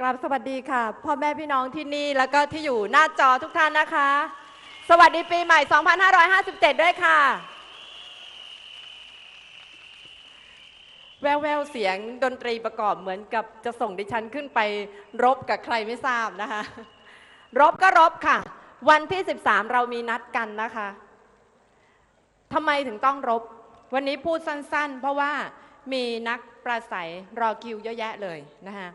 กราบสวัสดีค่ะ พ่อแม่พี่น้องที่นี่แล้วก็ที่อยู่หน้าจอทุกท่านนะคะ สวัสดีปีใหม่ 2557 ด้วยค่ะ แววแววๆเสียงดนตรีประกอบเหมือนกับจะส่งดิฉันขึ้นไปรบกับใครไม่ทราบนะคะ รบก็รบค่ะ วันที่ 13 เรามีนัดกันนะคะทำไมถึงต้องรบ วันนี้พูดสั้นๆ เพราะว่ามีนักปราศัยรอคิวเยอะแยะเลยนะคะ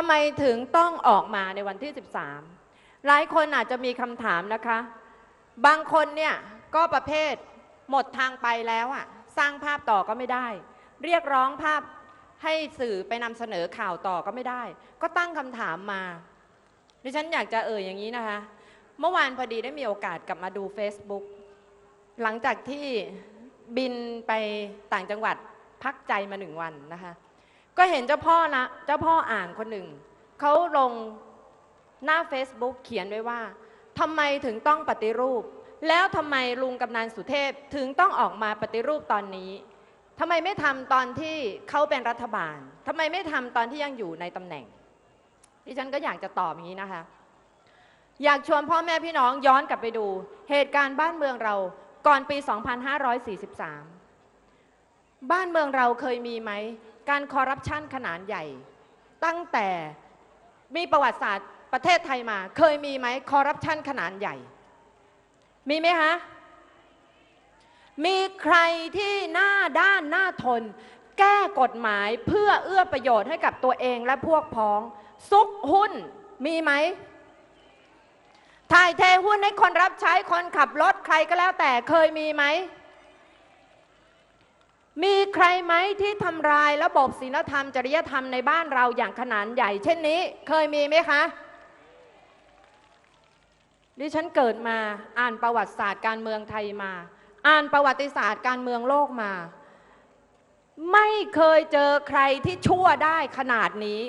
ทำไมถึงต้องออกมาในวันที่ 13 หลายคนอาจจะมีคำถามนะคะ บางคนเนี่ยก็ประเภทหมดทางไปแล้วอะสร้างภาพต่อก็ไม่ได้ เรียกร้องภาพให้สื่อไปนำเสนอข่าวต่อก็ไม่ได้ ก็ตั้งคำถามมา ดิฉันอยากจะเอ่ยอย่างนี้นะคะ เมื่อวานพอดีได้มีโอกาสกลับมาดู Facebook หลังจากที่บินไปต่างจังหวัดพักใจมาหนึ่งวันนะคะ ก็เห็นเจ้าพ่อนะเจ้าพ่ออ่างคนหนึ่งเขาลงหน้า Facebook เขียนไว้ว่าทำไมถึงต้องปฏิรูป แล้วทำไมลุงกำนันสุเทพถึงต้องออกมาปฏิรูปตอนนี้ทำไมไม่ทำตอนที่เขาเป็นรัฐบาลทำไมไม่ทำตอนที่ยังอยู่ในตำแหน่งดิฉันก็อยากจะตอบอย่างนี้นะคะ อยากชวนพ่อแม่พี่น้องย้อนกลับไปดู เหตุการณ์บ้านเมืองเราก่อนปี 2543 บ้านเมืองเราเคยมีไหม การคอร์รัปชันขนาดใหญ่ ตั้งแต่มีประวัติศาสตร์ประเทศไทยมา เคยมีไหมคอร์รัปชันขนาดใหญ่ มีไหมคะมีใครที่หน้าด้านหน้าทน แก้กฎหมายเพื่อเอื้อประโยชน์ให้กับตัวเองและพวกพ้อง ซุกหุ้นมีไหมถ่ายเทหุ้นให้คนรับใช้คนขับรถใครก็แล้วแต่เคยมีไหม มีใครไหมที่ทำลายระบบศีลธรรม จริยธรรมในบ้านเราอย่างขนาดใหญ่ เช่นนี้เคยมีไหมคะดิฉันเกิดมาอ่านประวัติศาสตร์การเมืองไทยมา อ่านประวัติศาสตร์การเมืองโลกมา ไม่เคยเจอใครที่ชั่วได้ขนาดนี้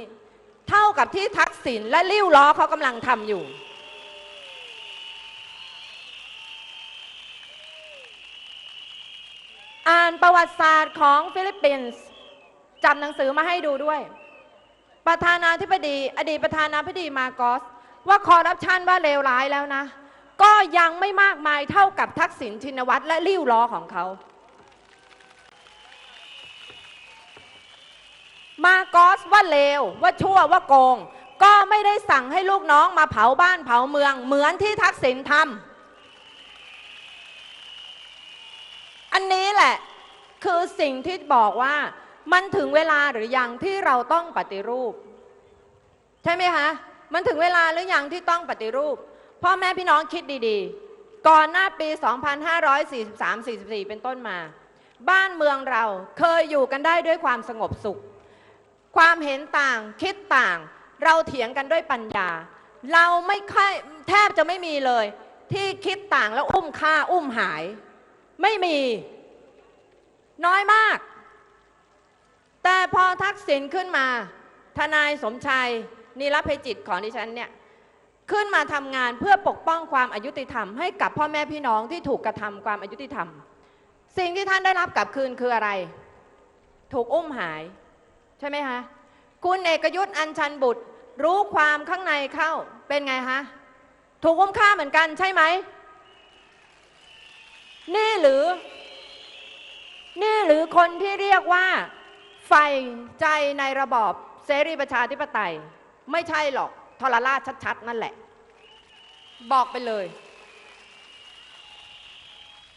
เท่ากับที่ทักษิณและลิ้วล้อเขากำลังทำอยู่ อ่านประวัติศาสตร์ของฟิลิปปินส์จำหนังสือมาให้ดูด้วย ประธานาธิบดี อดีตประธานาธิบดีมาโกส ว่าคอร์รัปชันว่าเลวร้ายแล้วนะ ก็ยังไม่มากมายเท่ากับทักษิณชินวัตรและลิ้วล้อของเขามาโกสว่าเลวว่าชั่วว่าโกง ก็ไม่ได้สั่งให้ลูกน้องมาเผาบ้านเผาเมือง เหมือนที่ทักษิณทำ อันนี้แหละ คือสิ่งที่บอกว่ามันถึงเวลาหรือยังที่เราต้องปฏิรูป ใช่ไหมคะ มันถึงเวลาหรือยังที่ต้องปฏิรูป พ่อแม่พี่น้องคิดดีๆ ก่อนหน้าปี 2543-44 เป็นต้นมา บ้านเมืองเราเคยอยู่กันได้ด้วยความสงบสุข ความเห็นต่างคิดต่าง เราเถียงกันด้วยปัญญา เราไม่ค่อยแทบจะไม่มีเลย ที่คิดต่างแล้วอุ้มฆ่าอุ้มหาย ไม่มี น้อยมาก แต่พอทักษิณขึ้นมา ทนายสมชัยนิรภัยจิตของดิฉันเนี่ยขึ้นมาทำงานเพื่อปกป้องความอายุติธรรมให้กับพ่อแม่พี่น้องที่ถูกกระทำความอายุติธรรม สิ่งที่ท่านได้รับกลับคืนคืออะไร ถูกอุ้มหาย ใช่ไหมคะคุณเอกยุทธ์อัญชันบุตรรู้ความข้างในเข้าเป็นไงคะถูกอุ้มฆ่าเหมือนกันใช่ไหม หรือ นี่หรือคนที่เรียกว่าไฟใจในระบอบเสรีประชาธิปไตย ไม่ใช่หรอกทรราชชัดๆ นั่นแหละ บอกไปเลย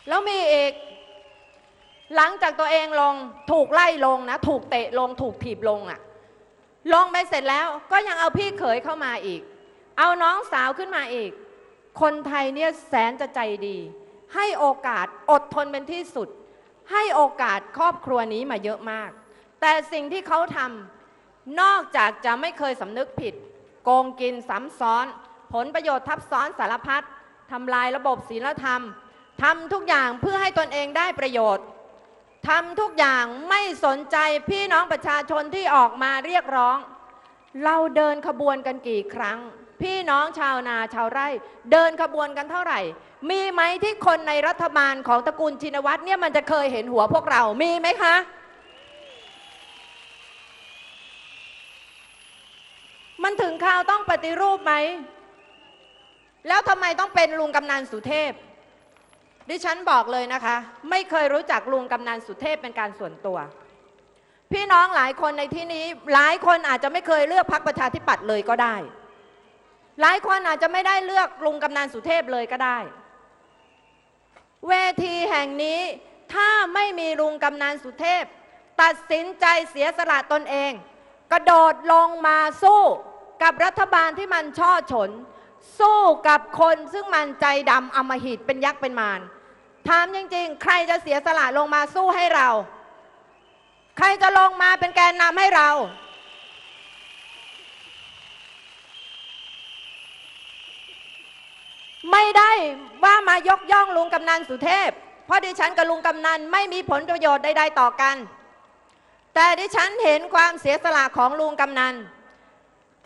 แล้วมีอีก หลังจากตัวเองลงถูกไล่ลงนะ ถูกเตะลงถูกถีบลงอะ่ะ ลงไปเสร็จแล้วก็ยังเอาพี่เขยเข้ามาอีก เอาน้องสาวขึ้นมาอีก คนไทยเนี่ยแสนจะใจดี ให้โอกาสอดทนเป็นที่สุด ให้โอกาสครอบครัวนี้มาเยอะมาก แต่สิ่งที่เขาทำนอกจากจะไม่เคยสำนึกผิด โกงกินซ้ำซ้อน ผลประโยชน์ทับซ้อนสารพัดทำลายระบบศีลธรรมทำทุกอย่างเพื่อให้ตนเองได้ประโยชน์ทำทุกอย่างไม่สนใจพี่น้องประชาชนที่ออกมาเรียกร้อง เราเดินขบวนกันกี่ครั้ง พี่น้องชาวนาชาวไร่ เดินขบวนกันเท่าไหร่ มีไหมที่คนในรัฐบาลของตระกูลชินวัตรเนี่ยมันจะเคยเห็นหัวพวกเรามีไหมคะ มันถึงข่าวต้องปฏิรูปไหม แล้วทำไมต้องเป็นลุงกำนันสุเทพ ดิฉันบอกเลยนะคะ ไม่เคยรู้จักลุงกำนันสุเทพเป็นการส่วนตัวพี่น้องหลายคนในที่นี้หลายคนอาจจะไม่เคยเลือกพรรคประชาธิปัตย์เลยก็ได้ หลายคนอาจจะไม่ได้เลือกลุงกำนันสุเทพเลยก็ได้ เวทีแห่งนี้ถ้าไม่มีลุงกำนันสุเทพ ตัดสินใจเสียสละตนเอง กระโดดลงมาสู้กับรัฐบาลที่มันช่อฉน สู้กับคนซึ่งมันใจดำอมหิตเป็นยักษ์เป็นมารถามจริงๆ ใครจะเสียสละลงมาสู้ให้เรา ใครจะลงมาเป็นแกนนำให้เรา ไม่ได้ว่ามายกย่องลุงกำนันสุเทพ เพราะดิฉันกับลุงกำนันไม่มีผลประโยชน์ใดๆต่อกัน แต่ดิฉันเห็นความเสียสละของลุงกำนัน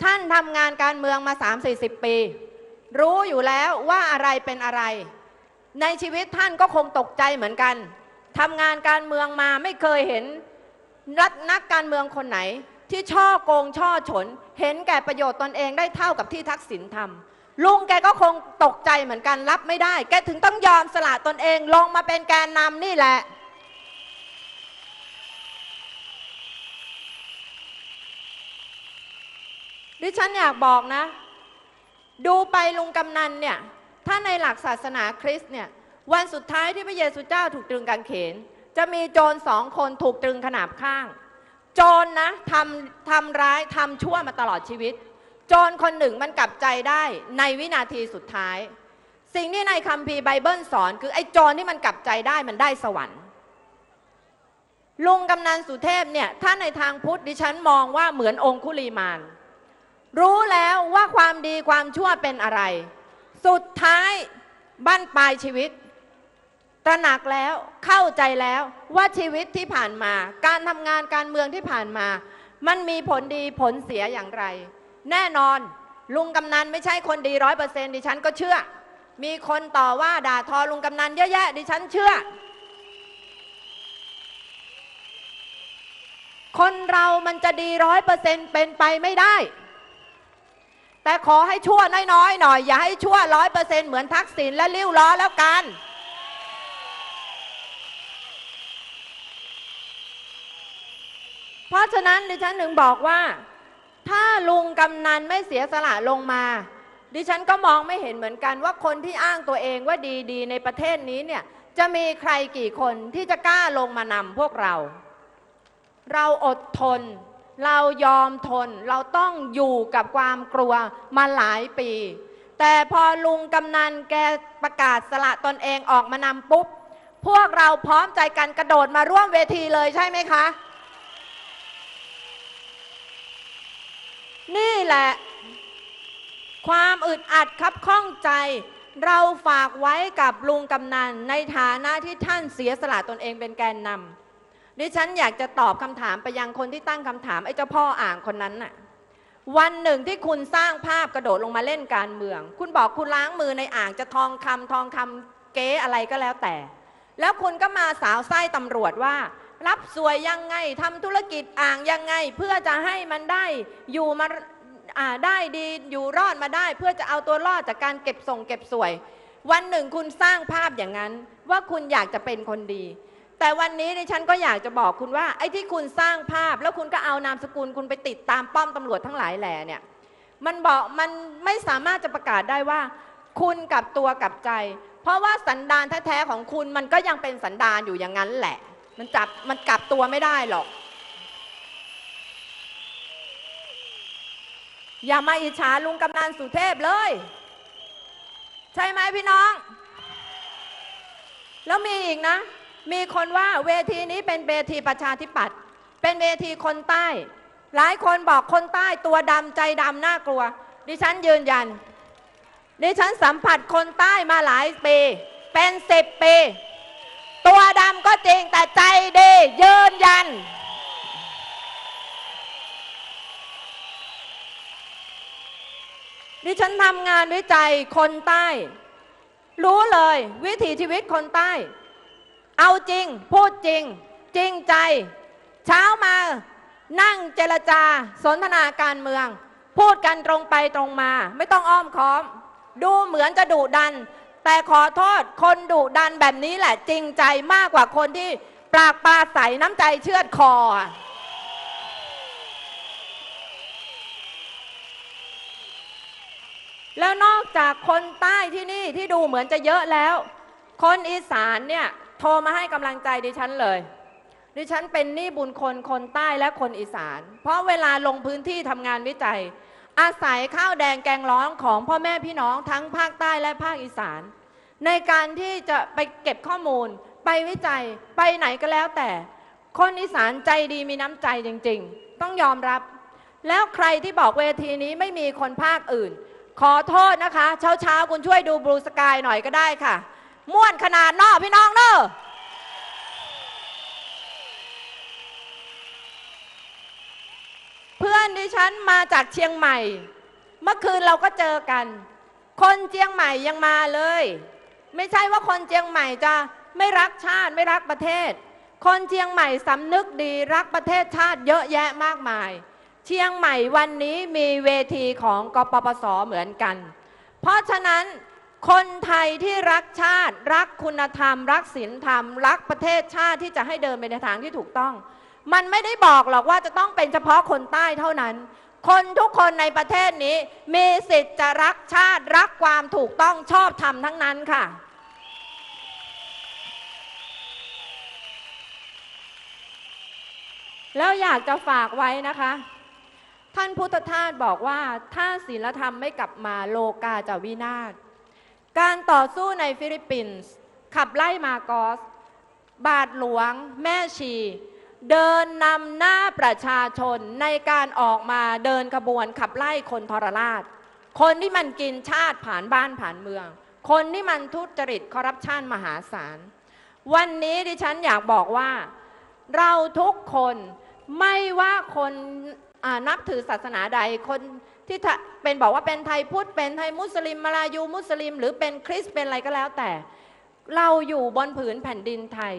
ท่านทำงานการเมืองมา 3-40 ปี รู้อยู่แล้วว่าอะไรเป็นอะไร ในชีวิตท่านก็คงตกใจเหมือนกันทำงานการเมืองมาไม่เคยเห็นรัฐนักการเมืองคนไหน ที่ช่อโกงช่อฉน เห็นแก่ประโยชน์ตนเองได้เท่ากับที่ทักษิณทำ ลุงแกก็คงตกใจเหมือนกันรับไม่ได้ แกถึงต้องยอมสละตนเองลงมาเป็นแกนนำนี่แหละ ดิฉันอยากบอกนะ ดูไปลุงกำนันเนี่ย ถ้าในหลักศาสนาคริสต์เนี่ย วันสุดท้ายที่พระเยซูเจ้าถูกตรึงกางเขน จะมีโจรสองคนถูกตรึงขนาบข้าง โจรนะทำทำร้ายทำชั่วมาตลอดชีวิต จรคนหนึ่งมันกลับใจได้ในวินาทีสุดท้าย สิ่งที่ในคัมภีร์ไบเบิลสอน คือไอ้จรที่มันกลับใจได้มันได้สวรรค์ลุงกำนันสุเทพเนี่ยถ้าในทางพุทธดิฉันมองว่าเหมือนองคุลีมาน รู้แล้วว่าความดีความชั่วเป็นอะไร สุดท้ายบั้นปลายชีวิต ตระหนักแล้วเข้าใจแล้วว่าชีวิตที่ผ่านมา การทำงานการเมืองที่ผ่านมา มันมีผลดีผลเสียอย่างไร แน่นอนลุงกำนันไม่ใช่คนดีร้อยเปอร์เซ็นต์ดิฉันก็เชื่อ มีคนต่อว่าด่าทอลุงกำนันเยอะแยะดิฉันเชื่อ คนเรามันจะดีร้อยเปอร์เซ็นต์เป็นไปไม่ได้ แต่ขอให้ชั่วน้อยๆ หน่อย อย่าให้ชั่วร้อยเปอร์เซ็นต์เหมือนทักษิณและลิ้วล้อแล้วกัน เพราะฉะนั้นดิฉันถึงบอกว่า ถ้าลุงกำนันไม่เสียสละลงมา ดิฉันก็มองไม่เห็นเหมือนกันว่าคนที่อ้างตัวเองว่าดีๆ ในประเทศนี้เนี่ยจะมีใครกี่คนที่จะกล้าลงมานำพวกเรา เราอดทน เรายอมทน เราต้องอยู่กับความกลัวมาหลายปี แต่พอลุงกำนันแกประกาศสละตนเองออกมานำปุ๊บ พวกเราพร้อมใจกันกระโดดมาร่วมเวทีเลยใช่ไหมคะ นี่แหละ ความอึดอัดครับข้องใจ เราฝากไว้กับลุงกำนันในฐานะที่ท่านเสียสละตนเองเป็นแกนนำดิฉันอยากจะตอบคำถามไปยังคนที่ตั้งคำถามไอ้เจ้าพ่ออ่างคนนั้นน่ะวันหนึ่งที่คุณสร้างภาพกระโดดลงมาเล่นการเมือง คุณบอกคุณล้างมือในอ่างจะทองคำทองคำเก๊อะไรก็แล้วแต่ แล้วคุณก็มาสาวไส้ตำรวจว่า รับสวยยังไงทำธุรกิจอ่างยังไง เพื่อจะให้มันได้อยู่มาได้ดีอยู่รอดมาได้ เพื่อจะเอาตัวรอดจากการเก็บส่งเก็บสวย วันหนึ่งคุณสร้างภาพอย่างนั้น ว่าคุณอยากจะเป็นคนดี แต่วันนี้ดิฉันก็อยากจะบอกคุณว่า ไอ้ที่คุณสร้างภาพแล้วคุณก็เอานามสกุลคุณไปติดตามป้อมตำรวจทั้งหลายแหล่เนี่ยมันบอกมันไม่สามารถจะประกาศได้ว่า คุณกับตัวกับใจ เพราะว่าสันดานแท้ๆของคุณมันก็ยังเป็นสันดานอยู่อย่างนั้นแหละ มันจับมันกลับตัวไม่ได้หรอก อย่ามาอิจฉาลุงกำนันสุเทพเลย ใช่ไหมพี่น้อง แล้วมีอีกนะ มีคนว่าเวทีนี้เป็นเวทีประชาธิปัตย์เป็นเวทีคนใต้ หลายคนบอกคนใต้ตัวดำใจดำน่ากลัว ดิฉันยืนยัน ดิฉันสัมผัสคนใต้มาหลายปี เป็นสิบปี ตัวดำก็จริงแต่ใจดียืนยัน ดิฉันทำงานวิจัยคนใต้ รู้เลยวิถีชีวิตคนใต้ เอาจริง พูดจริง จริงใจ เช้ามานั่งเจรจา สนทนาการเมือง พูดกันตรงไปตรงมา ไม่ต้องอ้อมค้อม ดูเหมือนจะดุดัน แต่ขอโทษคนดุดันแบบนี้แหละ จริงใจมากกว่าคนที่ปากปลาใสน้ำใจเชือดคอ แล้วนอกจากคนใต้ที่นี่ที่ดูเหมือนจะเยอะแล้ว คนอีสานเนี่ยโทรมาให้กำลังใจดิฉันเลย ดิฉันเป็นหนี้บุญคนคนใต้และคนอีสาน เพราะเวลาลงพื้นที่ทำงานวิจัย อาศัยข้าวแดงแกงร้องของพ่อแม่พี่น้องทั้งภาคใต้และภาคอีสาน ในการที่จะไปเก็บข้อมูล ไปวิจัยไปไหนก็แล้วแต่ คนอีสานใจดีมีน้ำใจจริง ๆ ต้องยอมรับ แล้วใครที่บอกเวทีนี้ไม่มีคนภาคอื่น ขอโทษนะคะ เช้าๆคุณช่วยดูบลูสกายหน่อยก็ได้ค่ะ ม่วนขนาดนอพี่น้องเนอะเพื่ อนดิฉันมาจากเชียงใหม่ เมื่อคืนเราก็เจอกัน คนเชียงใหม่ยังมาเลย ไม่ใช่ว่าคนเชียงใหม่จะไม่รักชาติไม่รักประเทศ คนเชียงใหม่สำนึกดีรักประเทศชาติเยอะแยะมากมาย เชียงใหม่วันนี้มีเวทีของกปปสเหมือนกัน เพราะฉะนั้นคนไทยที่รักชาติ รักคุณธรรม รักศีลธรรม รักประเทศชาติที่จะให้เดินไปในทางที่ถูกต้อง มันไม่ได้บอกหรอกว่าจะต้องเป็นเฉพาะคนใต้เท่านั้น คนทุกคนในประเทศนี้ มีสิทธิ์จะรักชาติรักความถูกต้องชอบธรรมทั้งนั้นค่ะ แล้วอยากจะฝากไว้นะคะ ท่านพุทธทาสบอกว่าถ้าศีลธรรมไม่กลับมาโลกาจะวินาศการต่อสู้ในฟิลิปปินส์ขับไล่มาโกอสบาทหลวง แม่ชี เดินนำหน้าประชาชนในการออกมาเดินขบวนขับไล่คนทรราช คนที่มันกินชาติผ่านบ้านผ่านเมือง คนที่มันทุจริตคอร์รัปชันมหาศาล วันนี้ดิฉันอยากบอกว่า เราทุกคนไม่ว่าคนนับถือศาสนาใดคนที่เป็นบอกว่าเป็นไทยพุทธเป็นไทยมุสลิมมาลายูมุสลิม หรือเป็นคริสเป็นอะไรก็แล้วแต่ เราอยู่บนผืนแผ่นดินไทย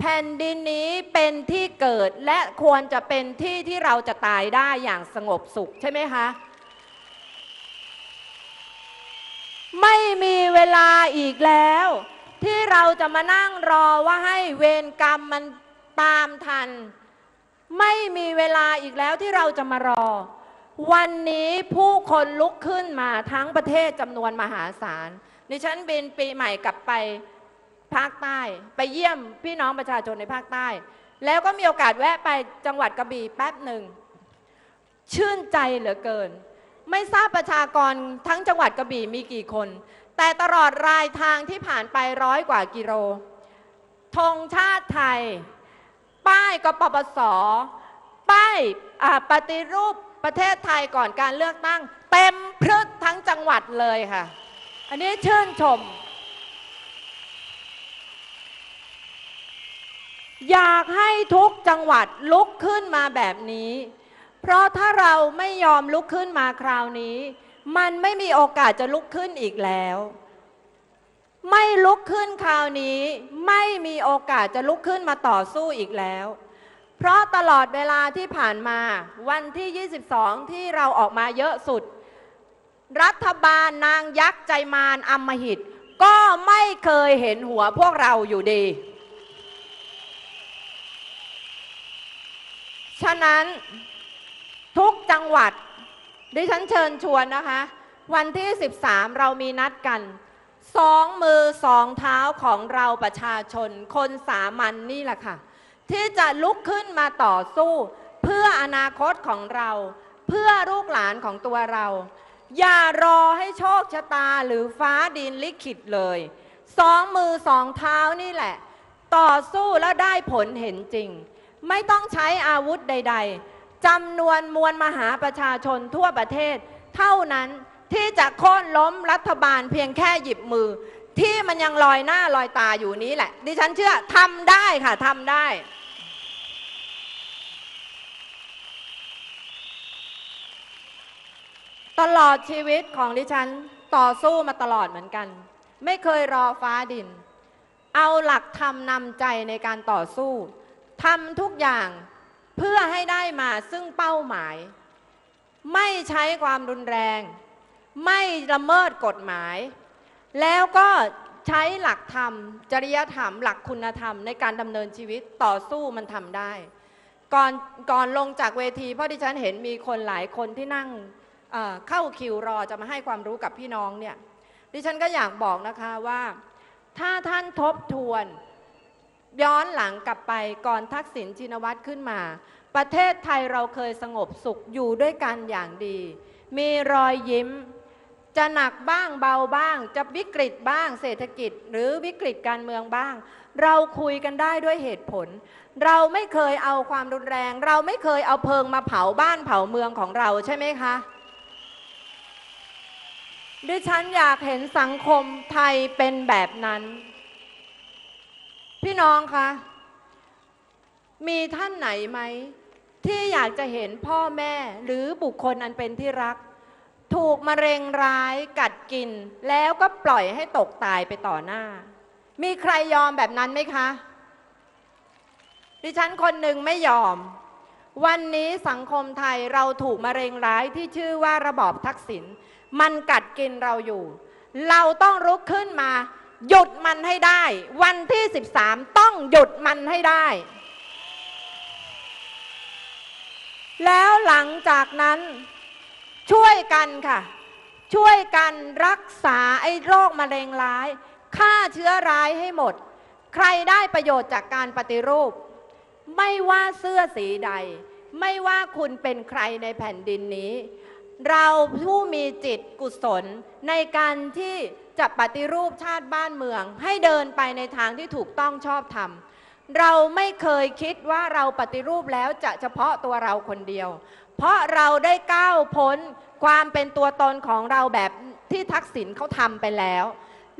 แผ่นดินนี้เป็นที่เกิดและควรจะเป็นที่ที่เราจะตายได้อย่างสงบสุขใช่ไหมคะ ไม่มีเวลาอีกแล้ว ที่เราจะมานั่งรอว่าให้เวรกรรมมันตามทัน ไม่มีเวลาอีกแล้วที่เราจะมารอ วันนี้ผู้คนลุกขึ้นมาทั้งประเทศจำนวนมหาศาลดิฉันบินปีใหม่กลับไป ภาคใต้ ไปเยี่ยมพี่น้องประชาชนในภาคใต้ แล้วก็มีโอกาสแวะไปจังหวัดกระบี่แป๊บหนึ่ง ชื่นใจเหลือเกิน ไม่ทราบประชากรทั้งจังหวัดกระบี่มีกี่คน แต่ตลอดรายทางที่ผ่านไปร้อยกว่ากิโลธงชาติไทย ป้ายกปปส ป้ายปฏิรูปประเทศไทยก่อนการเลือกตั้ง เต็มพรึกทั้งจังหวัดเลยค่ะ อันนี้ชื่นชม อยากให้ทุกจังหวัดลุกขึ้นมาแบบนี้ เพราะถ้าเราไม่ยอมลุกขึ้นมาคราวนี้ มันไม่มีโอกาสจะลุกขึ้นอีกแล้ว ไม่ลุกขึ้นคราวนี้ ไม่มีโอกาสจะลุกขึ้นมาต่อสู้อีกแล้ว เพราะตลอดเวลาที่ผ่านมา วันที่ 22 ที่เราออกมาเยอะสุด รัฐบาลนางยักษ์ใจมารอำมหิต ก็ไม่เคยเห็นหัวพวกเราอยู่ดี ฉะนั้นทุกจังหวัด ดิฉันเชิญชวนนะคะ วันที่ 13 เรามีนัดกันสองมือสองเท้าของเราประชาชน คนสามัญนนี่แหละค่ะ ที่จะลุกขึ้นมาต่อสู้ เพื่ออนาคตของเรา เพื่อลูกหลานของตัวเรา อย่ารอให้โชคชะตาหรือฟ้าดินลิขิตเลยสองมือสองเท้านี่แหละ ต่อสู้แล้วได้ผลเห็นจริง ไม่ต้องใช้อาวุธใด ๆจำนวนมวลมหาประชาชนทั่วประเทศ เท่านั้นที่จะโค่นล้มรัฐบาลเพียงแค่หยิบมือ ที่มันยังลอยหน้าลอยตาอยู่นี้แหละ ดิฉันเชื่อทำได้ค่ะทำได้ตลอดชีวิตของดิฉันต่อสู้มาตลอดเหมือนกัน ไม่เคยรอฟ้าดิน เอาหลักธรรมนำใจในการต่อสู้ ทำทุกอย่างเพื่อให้ได้มาซึ่งเป้าหมาย ไม่ใช้ความรุนแรง ไม่ละเมิดกฎหมาย แล้วก็ใช้หลักธรรม จริยธรรม หลักคุณธรรมในการดำเนินชีวิตต่อสู้มันทำได้ ก่อนก่อนลงจากเวที เพราะดิฉันเห็นมีคนหลายคนที่นั่งเเข้าคิวรอจะมาให้ความรู้กับพี่น้องเนี่ยดิฉันก็อยากบอกนะคะว่า ถ้าท่านทบทวน ย้อนหลังกลับไปก่อนทักษิณชินวัตรขึ้นมา ประเทศไทยเราเคยสงบสุขอยู่ด้วยกันอย่างดี มีรอยยิ้ม จะหนักบ้างเบาบ้าง จะวิกฤตบ้างเศรษฐกิจ หรือวิกฤตการเมืองบ้าง เราคุยกันได้ด้วยเหตุผล เราไม่เคยเอาความรุนแรง เราไม่เคยเอาเพลิงมาเผาบ้านเผาเมืองของเราใช่ไหมคะดิฉันอยากเห็นสังคมไทยเป็นแบบนั้น พี่น้องคะมีท่านไหนไหม ที่อยากจะเห็นพ่อแม่หรือบุคคลอันเป็นที่รัก ถูกมะเร็งร้ายกัดกิน แล้วก็ปล่อยให้ตกตายไปต่อหน้า มีใครยอมแบบนั้นไหมคะ ดิฉันคนหนึ่งไม่ยอม วันนี้สังคมไทยเราถูกมะเร็งร้ายที่ชื่อว่าระบอบทักษิณมันกัดกินเราอยู่ เราต้องลุกขึ้นมา หยุดมันให้ได้ วันที่ 13 ต้องหยุดมันให้ได้ แล้วหลังจากนั้นช่วยกันค่ะ ช่วยกันรักษาไอ้โรคมะเร็งร้ายฆ่าเชื้อร้ายให้หมด ใครได้ประโยชน์จากการปฏิรูป ไม่ว่าเสื้อสีใด ไม่ว่าคุณเป็นใครในแผ่นดินนี้ เราผู้มีจิตกุศลในการที่ จะปฏิรูปชาติบ้านเมือง ให้เดินไปในทางที่ถูกต้องชอบธรรมเราไม่เคยคิดว่าเราปฏิรูปแล้วจะเฉพาะตัวเราคนเดียว เพราะเราได้ก้าวพ้นความเป็นตัวตนของเราแบบที่ทักษิณเขาทำไปแล้ว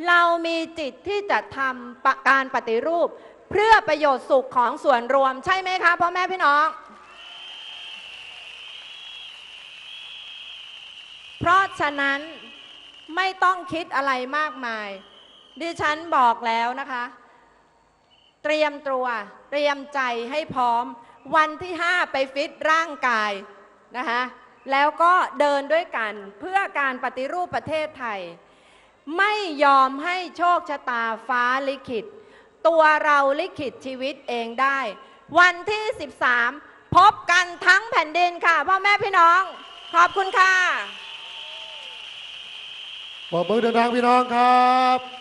เรามีจิตที่จะทำะการปฏิรูป เพื่อประโยชน์สุขของส่วนรวมใช่ไหมคะพ่อแม่พี่น้อง เพราะฉะนั้น ไม่ต้องคิดอะไรมากมาย ดิฉันบอกแล้วนะคะ เตรียมตัว เตรียมใจให้พร้อม วันที่ 5 ไปฟิตร่างกายนะคะแล้วก็เดินด้วยกันเพื่อการปฏิรูปประเทศไทย ไม่ยอมให้โชคชะตาฟ้าลิขิต ตัวเราลิขิตชีวิตเองได้ วันที่ 13 พบกันทั้งแผ่นดินค่ะพ่อแม่พี่น้อง ขอบคุณค่ะ บอกมือดังๆพี่น้องครับ